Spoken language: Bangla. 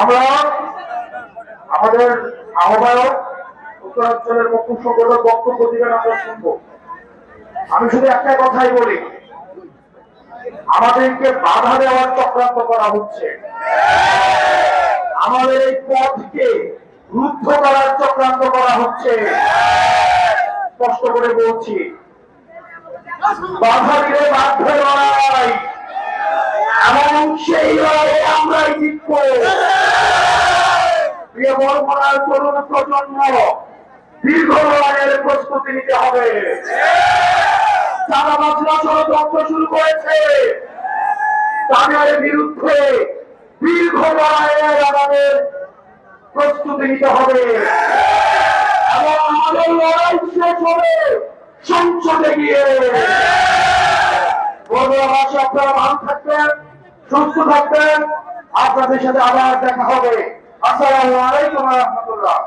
আমরা আমাদের আহ্বায়ক উত্তরাঞ্চলের মুখ্য সংগঠক বক্তব্য দিবেন আমরা শুনব। আমি শুধু একটা কথাই বলি, আমাদেরকে বাধা দেওয়ার চক্রান্ত করা হচ্ছে। আমাদের এই পথকে রুদ্ধ করার চক্রান্ত করা হচ্ছে। স্পষ্ট করে বলছি, বাধা দিলে বাধ্য লড়াই। এবং সেই লড়াইয়ে প্রস্তুতি নিতে হবে তাদের বিরুদ্ধে দীর্ঘ লড়াইয়ের আমাদের প্রস্তুতি নিতে হবে এবং আমাদের লড়াই শেষ হবে সংসদে গিয়ে আপনারা ভালো থাকবেন সুস্থ থাকবেন আপনাদের সাথে আবার দেখা হবে। আসসালামু আলাইকুম রহমতুল্লাহ।